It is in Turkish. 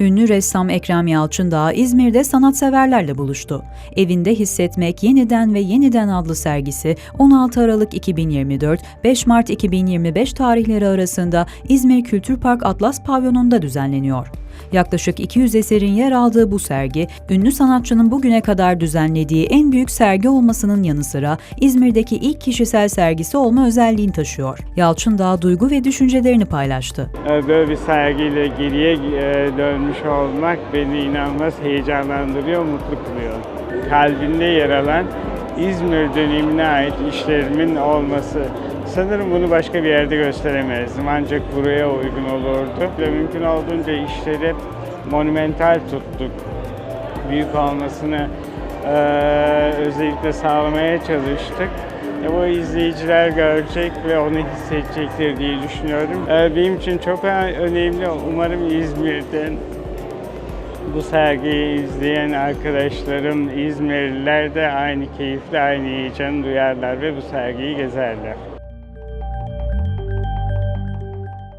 Ünlü ressam Ekrem Yalçındağ İzmir'de sanatseverlerle buluştu. Evinde Hissetmek Yeniden ve Yeniden adlı sergisi 16 Aralık 2024, 5 Mart 2025 tarihleri arasında İzmir Kültür Park Atlas Pavyonu'nda düzenleniyor. Yaklaşık 200 eserin yer aldığı bu sergi, ünlü sanatçının bugüne kadar düzenlediği en büyük sergi olmasının yanı sıra İzmir'deki ilk kişisel sergisi olma özelliğini taşıyor. Yalçındağ duygu ve düşüncelerini paylaştı. Ee, Böyle bir sergiyle geriye e, dönmüş olmak beni inanılmaz heyecanlandırıyor, mutlu kılıyor. Kalbinde yer alan İzmir dönemine ait işlerimin olması. Sanırım bunu başka bir yerde gösteremezdim ancak buraya uygun olurdu. Ve mümkün olduğunca işleri monumental tuttuk. Büyük olmasını e, özellikle sağlamaya çalıştık. E, bu izleyiciler görecek ve onu hissedecektir diye düşünüyorum. E, benim için çok önemli. Umarım İzmir'den bu sergiyi izleyen arkadaşlarım, İzmirliler de aynı keyifle, aynı heyecanı duyarlar ve bu sergiyi gezerler.